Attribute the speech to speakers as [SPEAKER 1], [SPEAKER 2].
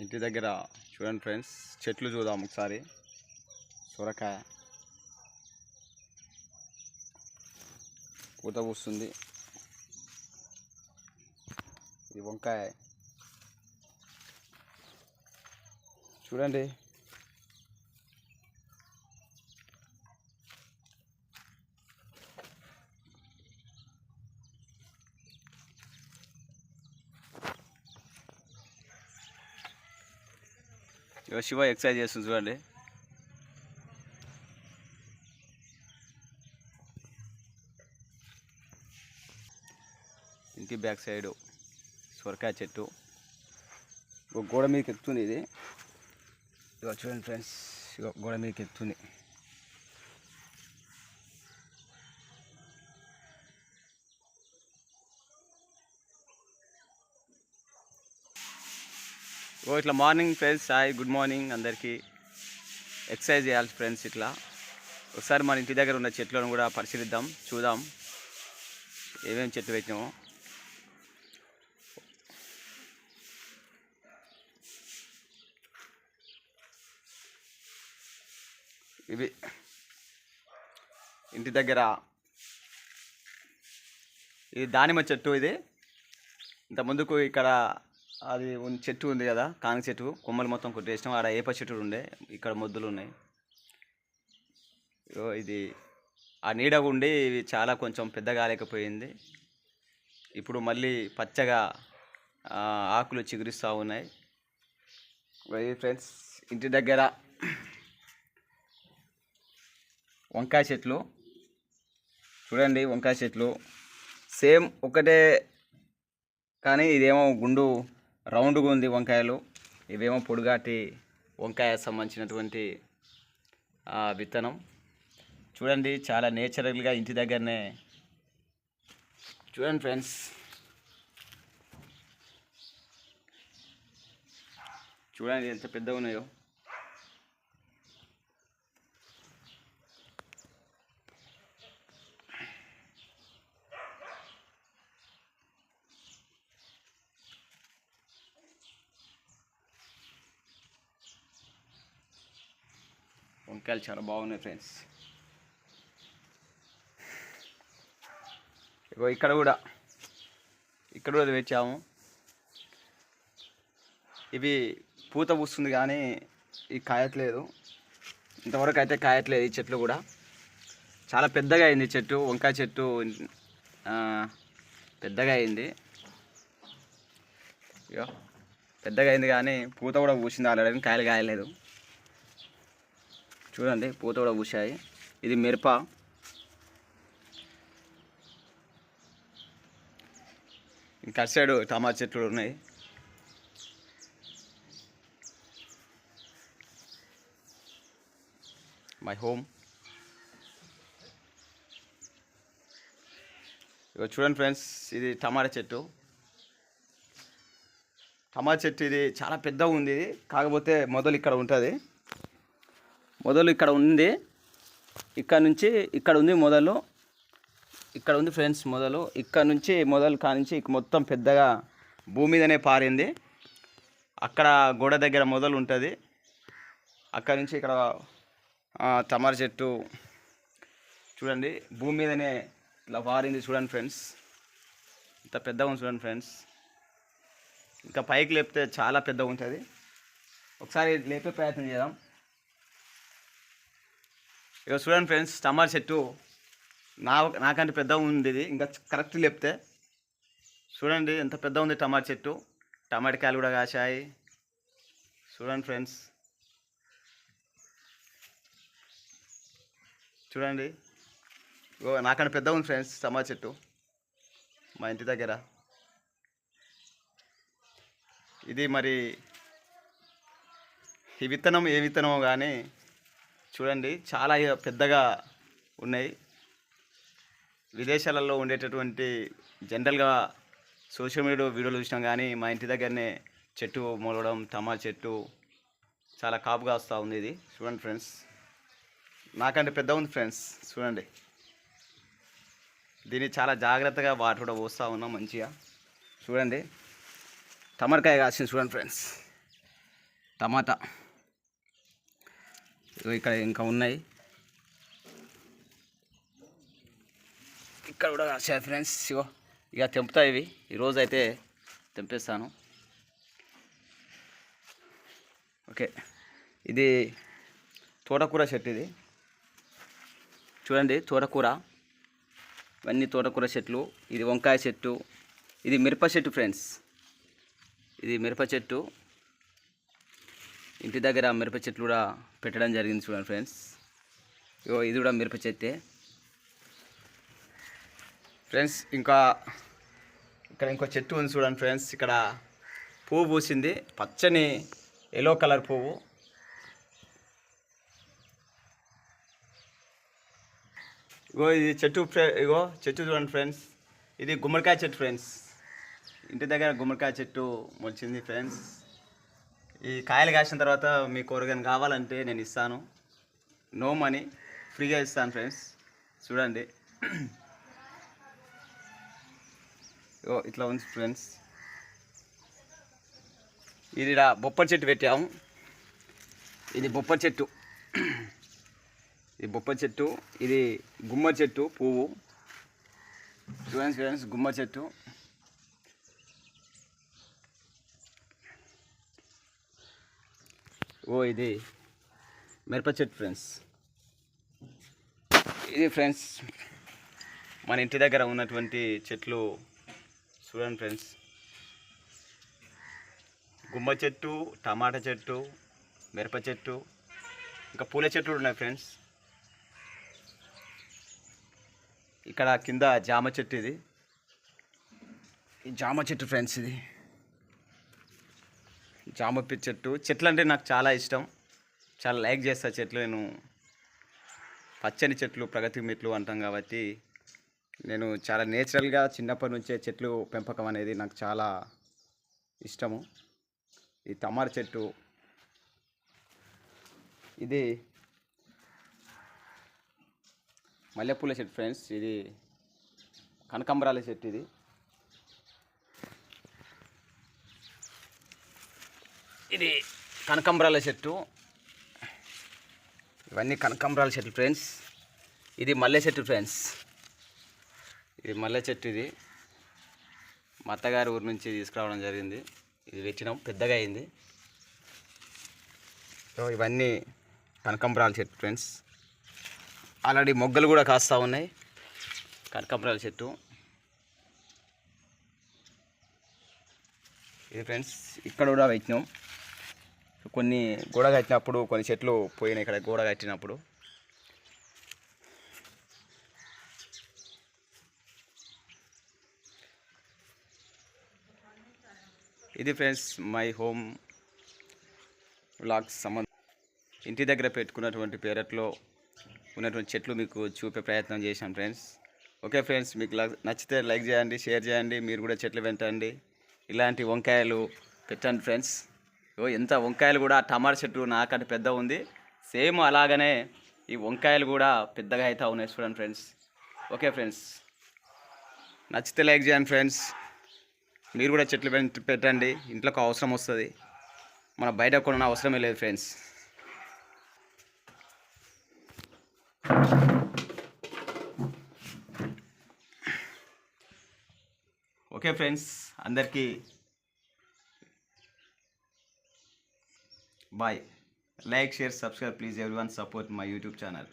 [SPEAKER 1] ఇంటి దగ్గర చూడండి ఫ్రెండ్స్ చెట్లు చూద్దాం ఒకసారి సొరకాయ పూత పూస్తుంది ఇది వంకాయ చూడండి శివ ఎక్సర్సైజ్ చేస్తుంది చూడండి ఇంటి బ్యాక్ సైడ్ సొరకాయ చెట్టు గోడ మీదకి ఎక్కుతుంది ఇది చూడండి ఫ్రెండ్స్ గోడ మీదకి ఎక్కుతుంది సో ఇట్లా morning friends hi good morning అందరికీ ఎక్సర్సైజ్ చేయాలి ఫ్రెండ్స్ ఇట్లా ఒకసారి మన ఇంటి దగ్గర ఉన్న చెట్లను కూడా పరిశీలిద్దాం చూద్దాం ఏమేమి చెట్లు పెట్టినామో ఇవి ఇంటి దగ్గర ఇది దానిమ్మ చెట్టు ఇది ఇంత ముందుకు ఇక్కడ అది చెట్టు ఉంది కదా కాంగ చెట్టు కొమ్మలు మొత్తం కొట్టేసినాం ఆడ ఏప చెట్టు ఉండే ఇక్కడ మొద్దులు ఉన్నాయి ఇది ఆ నీడ ఉండి చాలా కొంచెం పెద్దగా లేకపోయింది ఇప్పుడు మళ్ళీ పచ్చగా ఆకులు చిగురిస్తూ ఉన్నాయి వెరీ ఫ్రెండ్స్ ఇంటి దగ్గర వంకాయ చెట్లు చూడండి వంకాయ చెట్లు సేమ్ ఒకటే కానీ ఇదేమో గుండు రౌండ్గా ఉంది వంకాయలు ఇవేమో పొడుగాటి వంకాయ సంబంధించినటువంటి విత్తనం చూడండి చాలా నేచురల్గా ఇంటి దగ్గరనే చూడండి ఫ్రెండ్స్ చూడండి ఎంత పెద్దగా ఉన్నాయో వంకాయలు చాలా బాగున్నాయి ఫ్రెండ్స్ ఇగో ఇక్కడ కూడా ఇక్కడ కూడా తెచ్చాము ఇవి పూత పూస్తుంది కానీ ఇవి కాయట్లేదు ఇంతవరకు అయితే కాయట్లేదు ఈ చెట్లు కూడా చాలా పెద్దగా అయింది చెట్టు వంకాయ చెట్టు పెద్దగా అయింది ఇగో పెద్దగా అయింది కానీ పూత కూడా పూసింది ఆల్రెడీ కాయలు కాయలేదు చూడండి పూత కూడా పూసాయి ఇది మిరప ఇంకా సైడ్ టమాటా చెట్లు ఉన్నాయి మై హోమ్ ఇక చూడండి ఫ్రెండ్స్ ఇది టమాటా చెట్టు టమాటా చెట్టు ఇది చాలా పెద్దగా ఉంది ఇది కాకపోతే మొదలు ఇక్కడ ఉంటుంది మొదలు ఇక్కడ ఉంది ఇక్కడ నుంచి ఇక్కడ ఉంది మొదలు ఇక్కడ ఉంది ఫ్రెండ్స్ మొదలు ఇక్కడ నుంచి మొదలు కానించి మొత్తం పెద్దగా భూమి మీదనే పారింది అక్కడ గోడ దగ్గర మొదలు ఉంటుంది అక్కడ నుంచి ఇక్కడ తమర చెట్టు చూడండి భూమి మీదనే ఇట్లా పారింది చూడండి ఫ్రెండ్స్ ఇంత పెద్దగా ఉంది చూడండి ఫ్రెండ్స్ ఇంకా పైకి లేపితే చాలా పెద్దగా ఉంటుంది ఒకసారి లేపే ప్రయత్నం చేద్దాం ఇక చూడండి ఫ్రెండ్స్ టమాట చెట్టు నా నాకంటే పెద్ద ఉంది ఇది ఇంకా కరెక్ట్ లేపితే చూడండి ఎంత పెద్ద ఉంది టమాట చెట్టు టమాటకాయలు కూడా కాశాయి చూడండి ఫ్రెండ్స్ చూడండి ఓ నాకంటే పెద్ద ఉంది ఫ్రెండ్స్ టమాట చెట్టు మా ఇంటి దగ్గర ఇది మరి ఈ విత్తనం ఏ విత్తనమో కానీ చూడండి చాలా పెద్దగా ఉన్నాయి విదేశాలలో ఉండేటటువంటి జనరల్గా సోషల్ మీడియా వీడియోలు చూసినాం కానీ మా ఇంటి దగ్గరనే చెట్టు మొలవడం తమా చెట్టు చాలా కాపుగా వస్తూ ఉంది ఇది చూడండి ఫ్రెండ్స్ నాకంటే పెద్ద ఉంది ఫ్రెండ్స్ చూడండి దీన్ని చాలా జాగ్రత్తగా వాటర్ కూడా పోస్తూ ఉన్నాం మంచిగా చూడండి టమాటకాయ కాసింది చూడండి ఫ్రెండ్స్ టమాటా ఇక్కడ ఇంకా ఉన్నాయి ఇక్కడ కూడా కాసాయి ఫ్రెండ్స్ ఇగో ఇక తెంపుతాయి ఇవి ఈరోజు అయితే తెంపేస్తాను ఓకే ఇది తోటకూర చెట్టు ఇది చూడండి తోటకూర ఇవన్నీ తోటకూర చెట్లు ఇది వంకాయ చెట్టు ఇది మిరప చెట్టు ఫ్రెండ్స్ ఇది మిరప చెట్టు ఇంటి దగ్గర మిరప చెట్లు కూడా పెట్టడం జరిగింది చూడండి ఫ్రెండ్స్ ఇది కూడా మిరప చెత్తే ఫ్రెండ్స్ ఇంకా ఇక్కడ ఇంకో చెట్టు ఉంది చూడండి ఫ్రెండ్స్ ఇక్కడ పువ్వు పూసింది పచ్చని ఎల్లో కలర్ పువ్వు ఇగో ఇది చెట్టు ఇగో చెట్టు చూడండి ఫ్రెండ్స్ ఇది గుమ్మడికాయ చెట్టు ఫ్రెండ్స్ ఇంటి దగ్గర గుమ్మడికాయ చెట్టు మొలిచింది ఫ్రెండ్స్ ఈ కాయలు కాసిన తర్వాత మీ కూరగాయలు కావాలంటే నేను ఇస్తాను నో మనీ ఫ్రీగా ఇస్తాను ఫ్రెండ్స్ చూడండి ఓ ఇట్లా ఉంది ఫ్రెండ్స్ ఇది బొప్పటి చెట్టు పెట్టాము ఇది బొప్పటి చెట్టు ఇది బొప్పటి చెట్టు ఇది గుమ్మ చెట్టు పువ్వు చూడండి ఫ్రెండ్స్ గుమ్మ చెట్టు ఓ ఇది మిరప చెట్టు ఫ్రెండ్స్ ఇది ఫ్రెండ్స్ మన ఇంటి దగ్గర ఉన్నటువంటి చెట్లు చూడండి ఫ్రెండ్స్ గుమ్మ చెట్టు టమాటా చెట్టు మిరప చెట్టు ఇంకా పూల చెట్లు ఉన్నాయి ఫ్రెండ్స్ ఇక్కడ కింద జామ చెట్టు ఇది ఈ జామ చెట్టు ఫ్రెండ్స్ ఇది జామప్పి చెట్టు చెట్లు అంటే నాకు చాలా ఇష్టం చాలా లైక్ చేస్తా చెట్లు నేను పచ్చని చెట్లు ప్రగతి మెట్లు అంటాం కాబట్టి నేను చాలా నేచురల్గా చిన్నప్పటి నుంచే చెట్లు పెంపకం అనేది నాకు చాలా ఇష్టము ఈ తమర చెట్టు ఇది మల్లెపూల చెట్టు ఫ్రెండ్స్ ఇది కనకాంబరాల చెట్టు ఇది ఇది కనకంబరాల చెట్టు ఇవన్నీ కనకంబరాల చెట్టు ఫ్రెండ్స్ ఇది మల్లె చెట్టు ఫ్రెండ్స్ ఇది మల్లె చెట్టు ఇది మా అత్తగారి ఊరి నుంచి తీసుకురావడం జరిగింది ఇది పెట్టినాం పెద్దగా అయింది సో ఇవన్నీ కనకంబరాల చెట్టు ఫ్రెండ్స్ ఆల్రెడీ మొగ్గలు కూడా కాస్తూ ఉన్నాయి కనకంబరాల చెట్టు ఇది ఫ్రెండ్స్ ఇక్కడ కూడా పెట్టినాం కొన్ని గోడ కట్టినప్పుడు కొన్ని చెట్లు పోయినాయి ఇక్కడ గోడ కట్టినప్పుడు ఇది ఫ్రెండ్స్ మై హోమ్ బ్లాగ్ సంబంధం ఇంటి దగ్గర పెట్టుకున్నటువంటి పేరట్లో ఉన్నటువంటి చెట్లు మీకు చూపే ప్రయత్నం చేశాను ఫ్రెండ్స్ ఓకే ఫ్రెండ్స్ మీకు నచ్చితే లైక్ చేయండి షేర్ చేయండి మీరు కూడా చెట్లు పెట్టండి ఇలాంటి వంకాయలు పెట్టండి ఫ్రెండ్స్ ఎంత వంకాయలు కూడా టమాటా చెట్టు నాకంటే పెద్ద ఉంది సేమ్ అలాగనే ఈ వంకాయలు కూడా పెద్దగా అయితే ఉన్నాయి చూడండి ఫ్రెండ్స్ ఓకే ఫ్రెండ్స్ నచ్చితే లైక్ చేయండి ఫ్రెండ్స్ మీరు కూడా చెట్లు పెట్టండి ఇంట్లోకి అవసరం వస్తుంది మన బయట కొనడం అవసరమే లేదు ఫ్రెండ్స్ ఓకే ఫ్రెండ్స్ అందరికీ Bye. Like, share, subscribe. Please everyone support my YouTube channel.